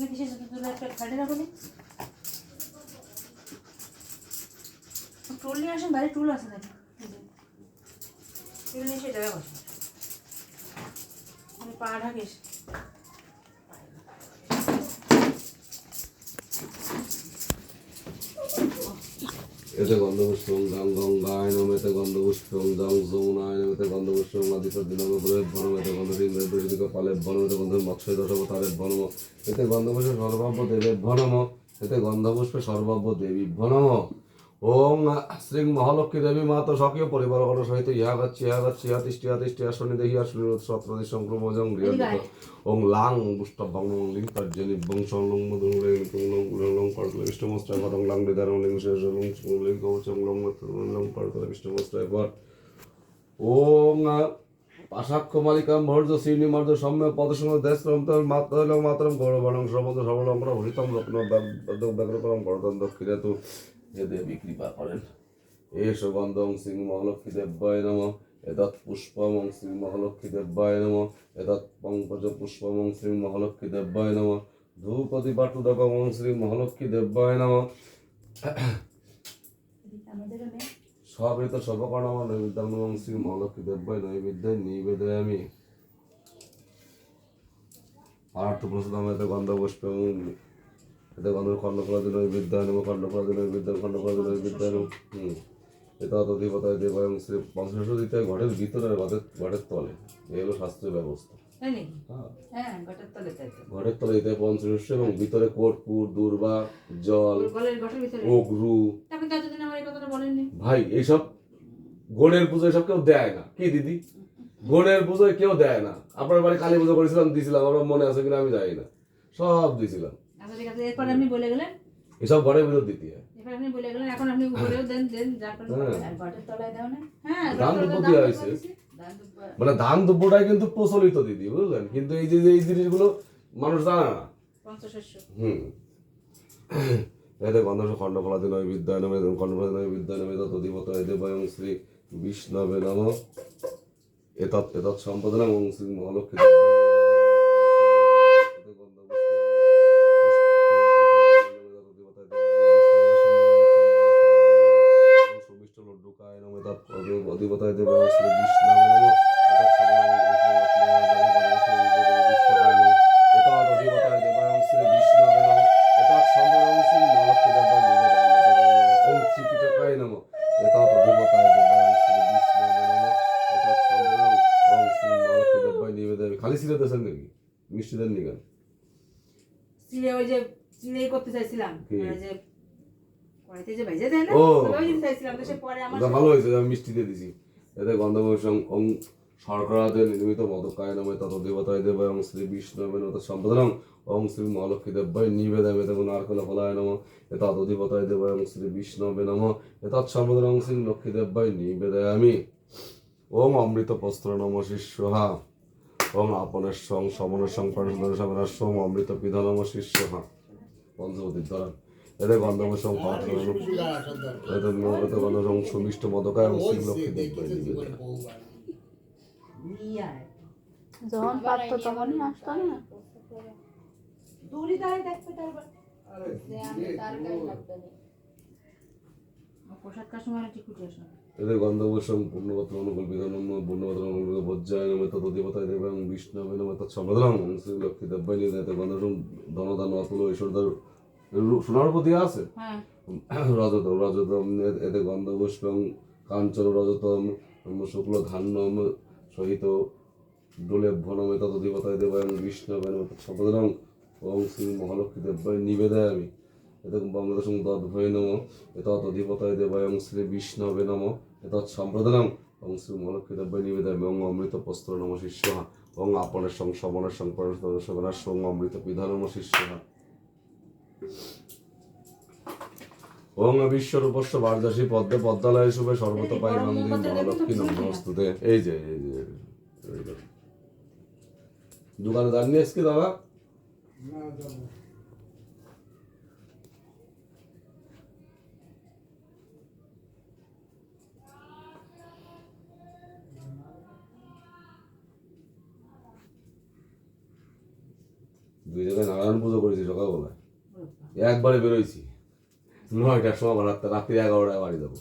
তুমি একটা রাখো নি টুল নিয়ে আসেন বাইরে টুল আছে নাকি? টুল নিয়ে এসে জায়গায় বসে। আমি পা ঢাকিস। এতে গন্ধপুষ্পং গাং গঙ্গায় নমেতে গন্ধপুষ্পং গাং যমুনায় নমেতে গন্ধপুষ্পং আদিত্য নম ব্রহেদ বনম এতে ঋণ দূষিত পালে বনম এতে গন্ধ মৎস্য দশম তারে বনম এতে গন্ধপুষ্প সর্বাব্য দেবে ভনম এতে গন্ধপুষ্প সর্বাব্য দেবী ভনম ওং শ্রী মহালক্ষ্মী দেবী মাতা স্বকীয় পরিবার ঘট সহিত ইহা গাচ্ছি ইহা গাচ্ছি ইহা তিষ্টি ইহা তিষ্টি ইহা শনি দেহি শনি সত্রদি সংক্রমজং গৃহ ওং লাং বুষ্ট ভং লিং তর্জনি বংশ লং মধুং লিং তুং লং লং লং পড়তলে বিষ্ণুমস্ত্রায় পদং লাং দিদারং লিং শেষ লং লিং কবচং লং মতুং লং পড়তলে বিষ্ণুমস্ত্রায় পর ওং পাশাক্ষ মালিকাম ভর্জ শ্রীনিমর্জ সম্য পদসঙ্গ দেশরম তল মাতরং মাতরম গৌরবণং শ্রমদ সবলঙ্কর হরিতম রত্ন ব্যাঘ্রকরম করদন দক্ষিণে তু হে দেবী কৃপা করেন। এস গন্ধং সিং মহালক্ষ্মী দেব্যায় নম। এতৎ পুষ্পমং শ্রী মহালক্ষ্মী দেব্যায় নম। এতৎ পঙ্কজ পুষ্পমং শ্রী মহালক্ষ্মী দেব্যায় নম। ধূপতি পাটুদকমং শ্রী মহালক্ষ্মী দেব্যায় নম। সবৃত সবকর্ণম নৈবেদ্যাং শ্রী মহালক্ষ্মী দেব্যায় নৈবেদ্যায় নিবেদয়ামি। আর্থ প্রসাদম গন্ধ পুষ্প নৈবেদ্য হুম। এটা শ্রী ভিতরে ঘরের ঘরের তলে। এই হলো শাস্ত্রীয় ব্যবস্থা। হ্যাঁ। হ্যাঁ ঘরের তলে দিতে পঞ্চশস্য এবং ভিতরে কর্পূর দুর্বা জল অগ্রু ভাই এইসব গণের পুজো এসব কেউ দেয় না। কি দিদি? গণের পুজোয় কেউ দেয় না। আপনার বাড়ি কালী পুজো করেছিলাম দিয়েছিলাম আমার মনে আছে কিনা আমি জানি না। সব দিয়েছিলাম এরপর আপনি বলে গেলেন? এসব ঘরের ভিতর দিতে হয়। এরপর আপনি বলে গেলেন এখন আপনি বলেও দেন দেন যা করেন। হ্যাঁ। তলায় দাও না? হ্যাঁ দান দুপুর দেওয়া হয়েছে। দিয়েছি। দান দুপুর- মানে ধান দুপুরটাই কিন্তু প্রচলিত দিদি বুঝলেন? কিন্তু এই যে যে এই জিনিসগুলো মানুষ জানে না। পঞ্চশস্য। হুম। এতে গন্ধ খণ্ডফলাদি নয় বিদ্যায় নমে খণ্ডফলাদি নয় বিদ্যায় নমে তত এতে বয়ং শ্রী বিষ্ণবে নম। এতৎ এতৎ সম্পদনা শ্রী মহালক্ষ্মী দেশেন নাকি? মিষ্টি দেন নি কেন চিড়ে ওই যে চিড়ে করতে চাইছিলাম? ওই যে কড়াইতে যে ভেজে দেয় না ওই জিনিস চাইছিলাম তো সে পরে আমার ভালো হয়েছে আমি মিষ্টি দিয়ে দিছি। এতে গন্ধবসং ওং শর্করাতে নির্মিত মদকায় নামে তত দেবতায় দেব এবং শ্রী সম্পদনং ওং শ্রী মহালক্ষ্মী দেব্যায় নিবেদামে তখন নারকল ফলায় নম। এতৎ অধিপতায় দেব এবং শ্রী বিষ্ণবে নম। এতৎ সম্পদনং শ্রী লক্ষ্মী দেব্যায় নিবেদয়ামি। ওং অমৃত বস্ত্র নম শিষ্যহা ওং আপনের সং সমনের সং সমনের সং অমৃত পিধা নম শিষ্যহা পঞ্চবতীর দ্বারা এতে গন্ধবসং পাঠ এতে নিয়মিত গন্ধসং সুমিষ্ট মদকায় এবং যখন পারতো তখনই আসতো না? দূরে দাঁড়ায় দেখতে তারপর এদের নামে তত দেবতায় দেব এবং বিষ্ণবে নামে তৎ সম্বোধন শ্রী লক্ষ্মী নিয়ে গন্ধসং ধনদান অতুল ঐশ্বরদার সোনার প্রতি আছে? হ্যাঁ। রজত রজত এতে গন্ধপুষ্পং কাঞ্চন রজতম শুক্ল ধান্যম সহিত ডোলেভ্যনমে তত দেবতায় দেব এবং বিষ্ণবে নামে তৎ শ্রী মহালক্ষ্মী দেব্যায় নিবেদায় আমি এত বঙ্গদশং তদ্ভয় নম। অধিপতায় দেবায়ং শ্রী বিষ্ণবে নম। এতৎ সম্প্রদানম ওং শ্রী মহালক্ষ্মী দেব্যায় নিবেদয় ওং অমৃত পস্ত্র নম শিষ্য। ওং আপনের সং সমনের সং সং অমৃত পিধা নম শিষ্য। ওং বিশ্বরূপস্য বারদাসী পদ্মে পদ্মালয় শুভে সর্বত পাই মন্দির মহালক্ষ্মী নমস্তুতে এই যে এই যে। দোকানে দাঁড়িয়ে এসকি দাদা। দুই জায়গায় নারায়ণ পুজো করেছি সকালবেলায় একবারে বেরোইছি। নয়টার সময় রাত্রে রাত্রি এগারোটায় বাড়ি যাব।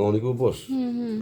মামনিকে উপোস হুম হুম